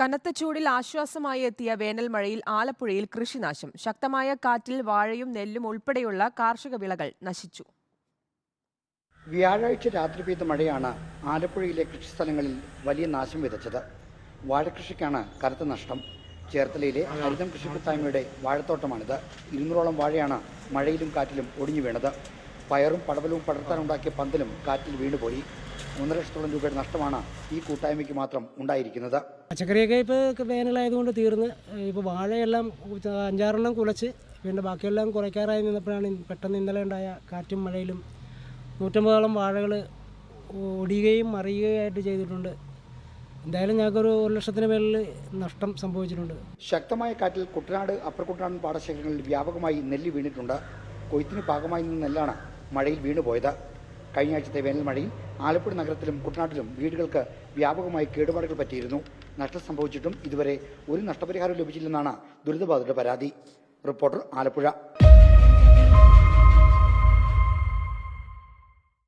കനത്ത ചൂടിൽ ആശ്വാസമായി എത്തിയ വേനൽ മഴയിൽ ആലപ്പുഴയിൽ കൃഷിനാശം. ശക്തമായ കാറ്റിൽ വാഴയും നെല്ലും ഉൾപ്പെടെയുള്ള കാർഷിക വിളകൾ നശിച്ചു. വ്യാഴാഴ്ച രാത്രി പെയ്ത മഴയാണ് ആലപ്പുഴയിലെ കൃഷിസ്ഥലങ്ങളിൽ വലിയ നാശം വിതച്ചത്. വാഴകൃഷിക്കാണ് കനത്ത നഷ്ടം. ചേർത്തലയിലെ ഹരിതം കൃഷി കൂട്ടായ്മയുടെ വാഴത്തോട്ടമാണിത്. ഇരുന്നൂറോളം വാഴയാണ് മഴയിലും കാറ്റിലും ഒടിഞ്ഞു വീണത്. പയറും പടവലവും പടർത്താനുണ്ടാക്കിയ പന്തലും കാറ്റിൽ വീണുപോയി. ഒന്നര ലക്ഷത്തോളം രൂപയുടെ നഷ്ടമാണ് ഈ കൂട്ടായ്മയ്ക്ക് മാത്രം ഉണ്ടായിരിക്കുന്നത്. പച്ചക്കറിയൊക്കെ ഇപ്പോൾ വേനലായതുകൊണ്ട് തീർന്ന്. ഇപ്പോൾ വാഴയെല്ലാം അഞ്ചാറെണ്ണം കുലച്ച് പിന്നെ ബാക്കിയെല്ലാം കുറയ്ക്കാറായി നിന്നപ്പോഴാണ് പെട്ടെന്ന് ഇന്നലെ ഉണ്ടായ കാറ്റും മഴയിലും നൂറ്റമ്പതോളം വാഴകൾ ഒടിയുകയും മറിയുകയായിട്ട് ചെയ്തിട്ടുണ്ട്. എന്തായാലും ഞങ്ങൾക്കൊരു ഒരു ലക്ഷത്തിന് മേളിൽ നഷ്ടം സംഭവിച്ചിട്ടുണ്ട്. ശക്തമായ കാറ്റിൽ കുട്ടനാട് അപ്പർ കുട്ടനാടൻ പാടശേഖരങ്ങളിൽ വ്യാപകമായി നെല്ല് വീണിട്ടുണ്ട്. കൊയ്ത്തിന് ഭാഗമായി നിന്ന നെല്ലാണ് മഴയിൽ വീണുപോയത്. കഴിഞ്ഞ ആഴ്ചത്തെ വേനൽ ആലപ്പുഴ നഗരത്തിലും കുട്ടനാട്ടിലും വീടുകൾക്ക് വ്യാപകമായി കേടുപാടുകൾ പറ്റിയിരുന്നു. നഷ്ടം സംഭവിച്ചിട്ടും ഇതുവരെ ഒരു നഷ്ടപരിഹാരം ലഭിച്ചില്ലെന്നാണ് ദുരിതബാധിതരുടെ പരാതി. റിപ്പോർട്ടർ ആലപ്പുഴ.